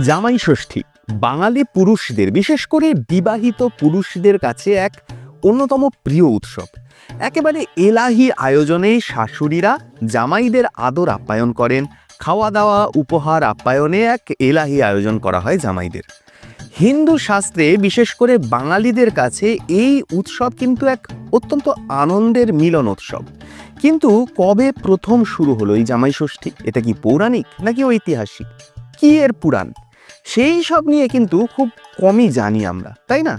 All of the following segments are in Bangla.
জামাই ষষ্ঠী, বাঙালি পুরুষদের, বিশেষ করে বিবাহিত পুরুষদের কাছে এক অন্যতম প্রিয় উৎসব। একেবারে এলাহি আয়োজনে শাশুড়িরা জামাইদের আদর আপ্যায়ন করেন। খাওয়া দাওয়া উপহার আপ্যায়নে এক এলাহি আয়োজন করা হয় জামাইদের। হিন্দু শাস্ত্রে, বিশেষ করে বাঙালিদের কাছে এই উৎসব কিন্তু এক অত্যন্ত আনন্দের মিলন উৎসব। কিন্তু কবে প্রথম শুরু হলো এই জামাই ষষ্ঠী? এটা কি পৌরাণিক নাকি ঐতিহাসিক? কি এর পুরাণ? সেই সব নিয়ে কিন্তু খুব কমই জানি আমরা, তাই না?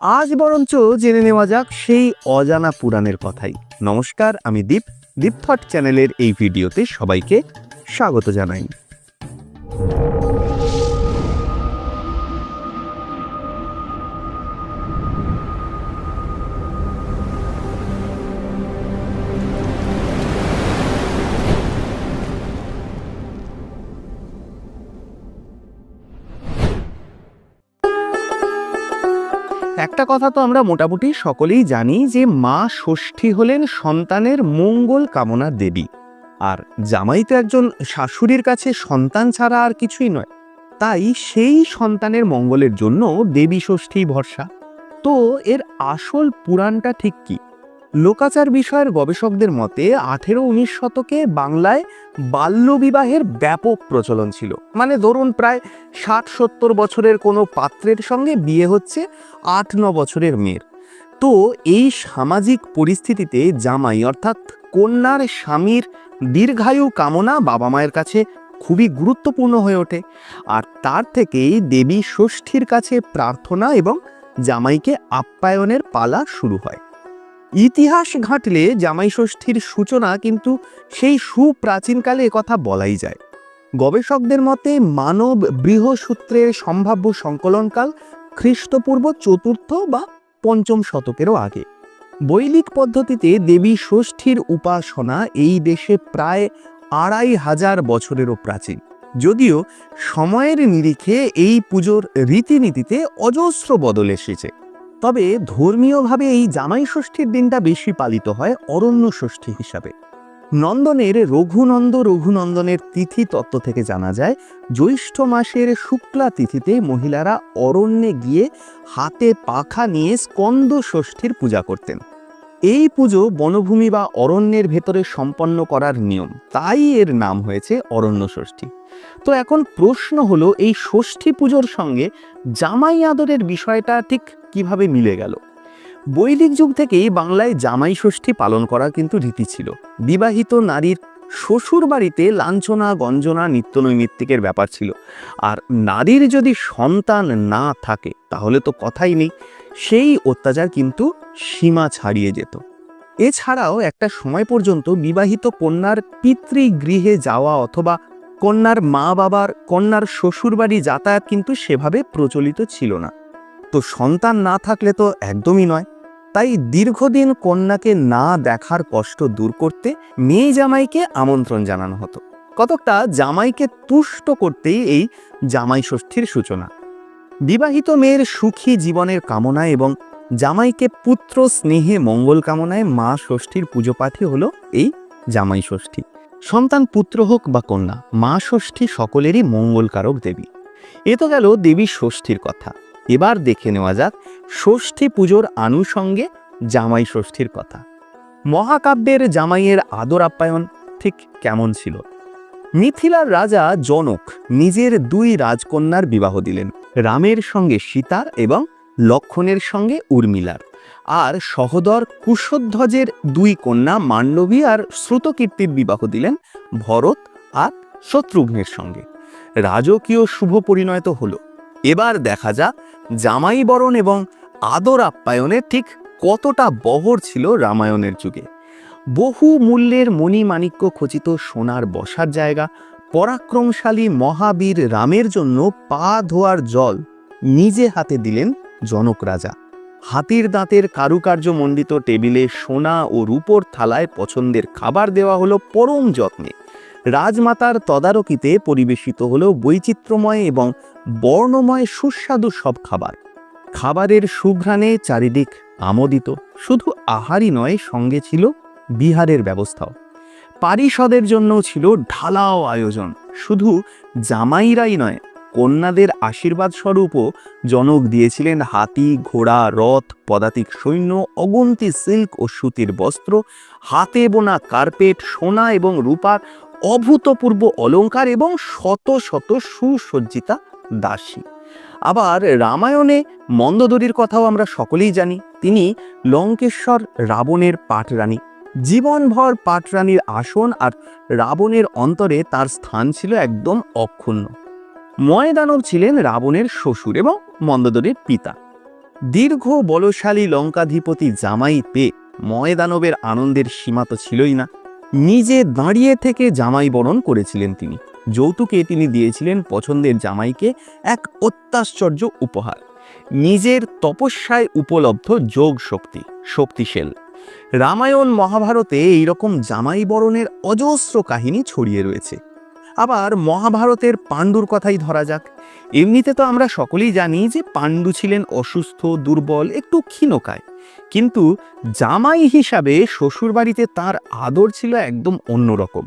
আজ বরঞ্চ জেনে নেওয়া যাক সেই অজানা পুরাণের কথাই। নমস্কার, আমি দীপ। দীপ থট চ্যানেলের এই ভিডিওতে সবাইকে স্বাগত জানাই। একটা কথা তো আমরা মোটামুটি সকলেই জানি যে মা ষষ্ঠী হলেন সন্তানের মঙ্গল কামনা দেবী। আর জামাই তো একজন শাশুড়ির কাছে সন্তান ছাড়া আর কিছুই নয়। তাই সেই সন্তানের মঙ্গলের জন্য দেবী ষষ্ঠী ভরসা। তো এর আসল পুরাণটা ঠিক কি? লোকাচার বিষয়ের গবেষকদের মতে আঠেরো উনিশ শতকে বাংলায় বাল্যবিবাহের ব্যাপক প্রচলন ছিল। মানে ধরুন প্রায় ষাট সত্তর বছরের কোনো পাত্রের সঙ্গে বিয়ে হচ্ছে আট ন বছরের মেয়ের। তো এই সামাজিক পরিস্থিতিতে জামাই অর্থাৎ কন্যার স্বামীর দীর্ঘায়ু কামনা বাবা মায়ের কাছে খুবই গুরুত্বপূর্ণ হয়ে ওঠে। আর তার থেকেই দেবী ষষ্ঠীর কাছে প্রার্থনা এবং জামাইকে আপ্যায়নের পালা শুরু হয়। ইতিহাস ঘাঁটলে জামাই ষষ্ঠীর সূচনা কিন্তু সেই সুপ্রাচীনকালে কথা বলাই যায়। গবেষকদের মতে মানব বৃহসূত্রের সম্ভাব্য সংকলনকাল খ্রিস্টপূর্ব চতুর্থ বা পঞ্চম শতকেরও আগে। বৈলিক পদ্ধতিতে দেবী ষষ্ঠীর উপাসনা এই দেশে প্রায় আড়াই হাজার বছরেরও প্রাচীন। যদিও সময়ের নিরিখে এই পুজোর রীতিনীতিতে অজস্র বদল এসেছে। তবে ধর্মীয়ভাবে এই জামাই ষষ্ঠীর দিনটা বেশি পালিত হয় অরণ্য ষষ্ঠী হিসাবে। নন্দনের রঘুনন্দ রঘুনন্দনের তিথি তত্ত্ব থেকে জানা যায়, জ্যৈষ্ঠ মাসের শুক্লা তিথিতে মহিলারা অরণ্যে গিয়ে হাতে পাখা নিয়ে স্কন্দ ষষ্ঠীর পূজা করতেন। এই পুজো বনভূমি বা অরণ্যের ভেতরে সম্পন্ন করার নিয়ম, তাই এর নাম হয়েছে অরণ্য ষষ্ঠী। তো এখন প্রশ্ন হলো, এই ষষ্ঠী পুজোর সঙ্গে জামাই আদরের বিষয়টা ঠিক কীভাবে মিলে গেল? বৈদিক যুগ থেকেই বাংলায় জামাই ষষ্ঠী পালন করা কিন্তু রীতি ছিল। বিবাহিত নারীর শ্বশুর বাড়িতে লাঞ্ছনা, গঞ্জনা, নিত্যনৈমিত্তিকের ব্যাপার ছিল। আর নারীর যদি সন্তান না থাকে, তাহলে তো কথাই নেই। সেই অত্যাচার কিন্তু সীমা ছাড়িয়ে যেত। এছাড়াও একটা সময় পর্যন্ত বিবাহিত কন্যার পিতৃগৃহে যাওয়া অথবা কন্যার মা বাবার, কন্যার শ্বশুরবাড়ি যাতায়াত কিন্তু সেভাবে প্রচলিত ছিল না। তো সন্তান না থাকলে তো একদমই নয়। তাই দীর্ঘদিন কন্যাকে না দেখার কষ্ট দূর করতে মেয়ে জামাইকে আমন্ত্রণ জানানো হতো। কতকটা জামাইকে তুষ্ট করতেই এই জামাই ষষ্ঠীর সূচনা। বিবাহিত মেয়ের সুখী জীবনের কামনা এবং জামাইকে পুত্র স্নেহে মঙ্গল কামনায় মা ষষ্ঠীর পুজো পাঠই হলো এই জামাই ষষ্ঠী। সন্তান পুত্র হোক বা কন্যা, মা ষষ্ঠী সকলেরই মঙ্গলকারক দেবী। এ তো গেল দেবী ষষ্ঠীর কথা। এবার দেখে নেওয়া যাক ষষ্ঠী পুজোর আনুষঙ্গে জামাই ষষ্ঠীর কথা। মহাকাব্যের জামাইয়ের আদর আপ্যায়ন ঠিক কেমন ছিল? মিথিলার রাজা জনক নিজের দুই রাজকন্যার বিবাহ দিলেন, রামের সঙ্গে সীতার এবং লক্ষণের সঙ্গে উর্মিলার। আর সহদর কুশধ্বজের দুই কন্যা মান্ডবী আর শ্রুতকীর্তির বিবাহ দিলেন ভরত আর শত্রুঘ্নের সঙ্গে। রাজকীয় শুভ পরিণয় হল। এবার দেখা যাক জামাই বরণ এবং আদর আপ্যায়নের ঠিক কতটা বহর ছিল রামায়ণের যুগে। বহু মূল্যের মণিমাণিক্য খচিত সোনার বসার জায়গা, পরাক্রমশালী মহাবীর রামের জন্য পা ধোয়ার জল নিজে হাতে দিলেন জনক রাজা। হাতির দাঁতের কারুকার্য মণ্ডিত টেবিলে সোনা ও রূপোর থালায় পছন্দের খাবার দেওয়া হলো পরম যত্নে। রাজমাতার তদারকিতে পরিবেশিত হলো বৈচিত্র্যময় এবং বর্ণময় সুস্বাদু সব খাবার। খাবারের সুঘ্রাণে চারিদিক আমোদিত, শুধু আহারই নয়, সঙ্গে ছিল বিহারের ব্যবস্থাও। পারিষদের জন্য ছিল ঢালাও আয়োজন, শুধু জামাইরাই নয় কন্যাদের আশীর্বাদ স্বরূপও জনক দিয়েছিলেন হাতি, ঘোড়া, রথ, পদাতিক সৈন্য, অগন্তি সিল্ক ও সুতির বস্ত্র, হাতে বোনা কার্পেট, সোনা এবং রূপার অভূতপূর্ব অলংকার এবং শত শত সুসজ্জিতা দাসী। আবার রামায়ণে মন্দদরির কথাও আমরা সকলেই জানি। তিনি লঙ্কেশ্বর রাবণের পাটরানী। জীবনভর পাটরানীর আসন আর রাবণের অন্তরে তার স্থান ছিল একদম অক্ষুণ্ণ। ময়দানব ছিলেন রাবণের শ্বশুর এবং মন্দদরির পিতা। দীর্ঘ বলশালী লঙ্কাধিপতি জামাই পেয়ে ময়দানবের আনন্দের সীমা তো ছিলই না। নিজে দাঁড়িয়ে থেকে জামাই বরণ করেছিলেন তিনি। যৌতুকে তিনি দিয়েছিলেন পছন্দের জামাইকে এক অত্যাশ্চর্য উপহার। নিজের তপস্যায় উপলব্ধ যোগ শক্তি, শক্তিশীল। রামায়ণ মহাভারতে এইরকম জামাই বরণের অজস্র কাহিনী ছড়িয়ে রয়েছে। আবার মহাভারতের পাণ্ডুর কথাই ধরা যাক। এমনিতে তো আমরা সকলেই জানি যে পাণ্ডু ছিলেন অসুস্থ, দুর্বল, একটু ক্ষীণকায়। কিন্তু জামাই হিসাবে শ্বশুরবাড়িতে তার আদর ছিল একদম অন্যরকম।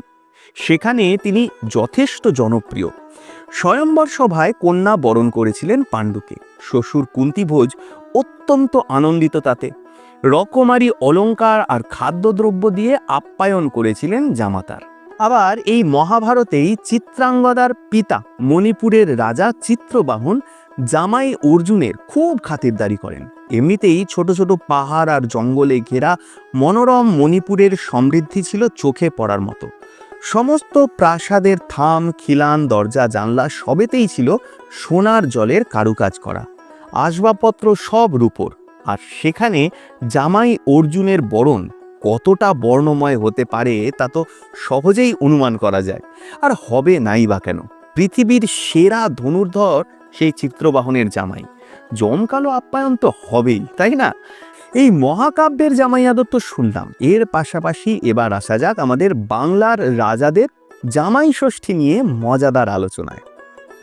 সেখানে তিনি যথেষ্ট জনপ্রিয়। স্বয়ম্বর সভায় কন্যা বরণ করেছিলেন পাণ্ডুকে। শ্বশুর কুন্তিভোজ অত্যন্ত আনন্দিত তাতে। রকমারি অলঙ্কার আর খাদ্যদ্রব্য দিয়ে আপ্যায়ন করেছিলেন জামাতার। আবার এই মহাভারতেই চিত্রাঙ্গদার পিতা মণিপুরের রাজা চিত্রবাহন জামাই অর্জুনের খুব খাতিরদারি করেন। এমনিতেই ছোট ছোট পাহাড় আর জঙ্গলে ঘেরা মনোরম মণিপুরের সমৃদ্ধি ছিল চোখে পড়ার মতো। সমস্ত প্রাসাদের থাম, খিলান, দরজা, জানলা সবেতেই ছিল সোনার জলের কারুকাজ করা। আসবাবপত্র সব রূপর। আর সেখানে জামাই অর্জুনের বরণ কতটা বর্ণময় হতে পারে তা তো সহজেই অনুমান করা যায়। আর হবে নাই বা কেন? পৃথিবীর সেরা ধনুর্ধর সেই চিত্রবাহনের জামাই। জমকালো আপ্যায়ন তো হবেই, তাই না? এই মহাকাব্যের জামাই আদর তো শুনলাম। এর পাশাপাশি এবার আসা যাক আমাদের বাংলার রাজাদের জামাই ষষ্ঠী নিয়ে মজাদার আলোচনায়।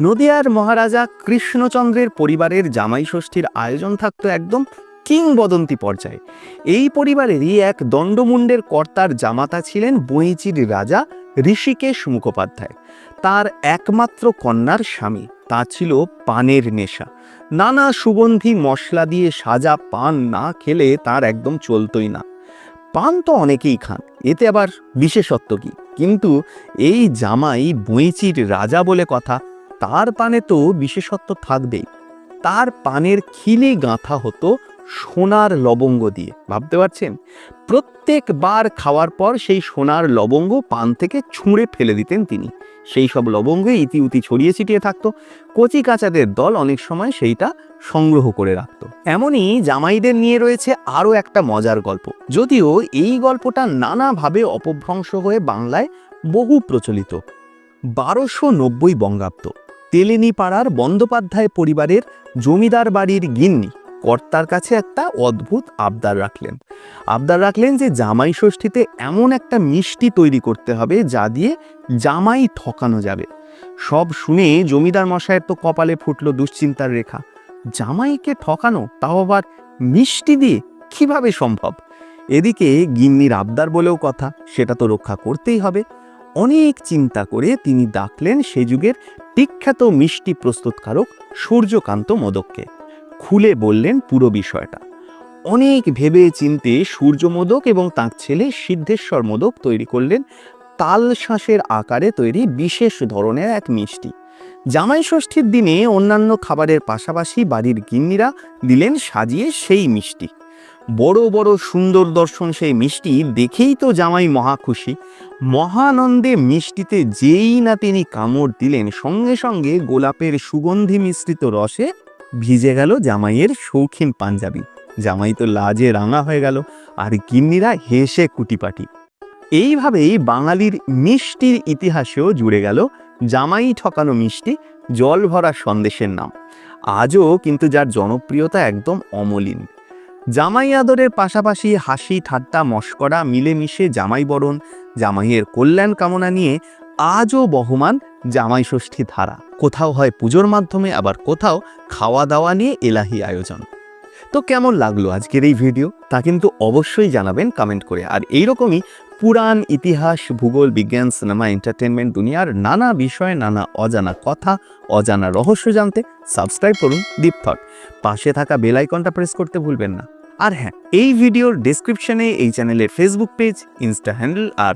নদিয়ার মহারাজা কৃষ্ণচন্দ্রের পরিবারের জামাই ষষ্ঠীর আয়োজন থাকতো একদম কিংবদন্তি পর্যায়ে। এই পরিবারেরই এক দণ্ডমুণ্ডের কর্তার জামাতা ছিলেন বইচির রাজা ঋষিকেশ মুখোপাধ্যায়। তার একমাত্র কন্যার স্বামী, তা ছিল পানের নেশা। নানা সুগন্ধি মশলা দিয়ে সাজা পান না খেলে তার একদম চলতই না। পান তো অনেকেই খান, এতে আবার বিশেষত্ব কি? কিন্তু এই জামাই বইচির রাজা বলে কথা, তার পানে তো বিশেষত্ব থাকবেই। তার পানের খিলি গাঁথা হতো সোনার লবঙ্গ দিয়ে। ভাবতে পারছেন? প্রত্যেকবার খাওয়ার পর সেই সোনার লবঙ্গ পান থেকে ছুঁড়ে ফেলে দিতেন তিনি। সেই সব লবঙ্গে ইতি উতি ছড়িয়ে ছিটিয়ে থাকতো। কচি কাচাদের দল অনেক সময় সেইটা সংগ্রহ করে রাখত। এমনই জামাইদের নিয়ে রয়েছে আরও একটা মজার গল্প। যদিও এই গল্পটা নানাভাবে অপভ্রংশ হয়ে বাংলায় বহু প্রচলিত। বারোশো নব্বই বঙ্গাব্দ। তেলেনিপাড়ার বন্দ্যোপাধ্যায় পরিবারের জমিদার বাড়ির গিন্নি। কর্তার কাছে একটা অদ্ভুত আবদার রাখলেন। আবদার রাখলেন যে জামাই ষষ্ঠীতে এমন একটা মিষ্টি তৈরি করতে হবে যা দিয়ে জামাই ঠকানো যাবে। সব শুনে জমিদার মশায়ের তো কপালে ফুটলো দুশ্চিন্তার রেখা। জামাইকে ঠকানো তাও আবার মিষ্টি দিয়ে কীভাবে সম্ভব? এদিকে গিন্নির আবদার বলেও কথা, সেটা তো রক্ষা করতেই হবে। অনেক চিন্তা করে তিনি ডাকলেন সে যুগের বিখ্যাত মিষ্টি প্রস্তুতকারক সূর্যকান্ত মোদককে। খুলে বললেন পুরো বিষয়টা। অনেক ভেবে চিনতে সূর্য মোদক এবং তাঁর ছেলে সিদ্ধেশ্বর মোদক তৈরি করলেন তাল শাঁসের আকারে তৈরি বিশেষ ধরনের এক মিষ্টি। জামাই ষষ্ঠীর দিনে অন্যান্য খাবারের পাশাপাশি বাড়ির গিন্নিরা দিলেন সাজিয়ে সেই মিষ্টি। বড় বড় সুন্দর দর্শন সেই মিষ্টি দেখেই তো জামাই মহা খুশি। মহানন্দে মিষ্টিতে যেই না তিনি কামড় দিলেন সঙ্গে সঙ্গে গোলাপের সুগন্ধি মিশ্রিত রসে ভিজে গেল জামাইয়ের শৌখিন পাঞ্জাবি। জামাই তো লাজে রাঙা হয়ে গেল, আর গিন্নিরা হেসে কুটিপাটি। এইভাবেই বাঙালির মিষ্টির ইতিহাসেও জুড়ে গেল জামাই ঠকানো মিষ্টি জল ভরা সন্দেশের নাম। আজও কিন্তু যার জনপ্রিয়তা একদম অমলিন। জামাই আদরের পাশাপাশি হাসি ঠাট্টা মস্করা মিলেমিশে জামাই বরণ, জামাইয়ের কল্যাণ কামনা নিয়ে আজও বহমান জামাই ষষ্ঠী ধারা। কোথাও হয় পুজোর মাধ্যমে, আবার কোথাও খাওয়া দাওয়া নিয়ে এলাহি আয়োজন। তো কেমন লাগল আজকের এই ভিডিও? তা কিন্তু অবশ্যই জানাবেন কমেন্ট করে। আর এইরকমই পুরাণ, ইতিহাস, ভূগোল, বিজ্ঞান, সিনেমা এন্টারটেনমেন্ট দুনিয়ার নানা বিষয়ে নানা অজানা কথা, অজানা রহস্য জানতে সাবস্ক্রাইব করুন দীপ থট পাশে থাকা বেল আইকনটা প্রেস করতে ভুলবেন না। আর হ্যাঁ এই ভিডিওর ডেসক্রিপশনে এই চ্যানেলের ফেসবুক পেজ ইনস্টা হ্যান্ডেল আর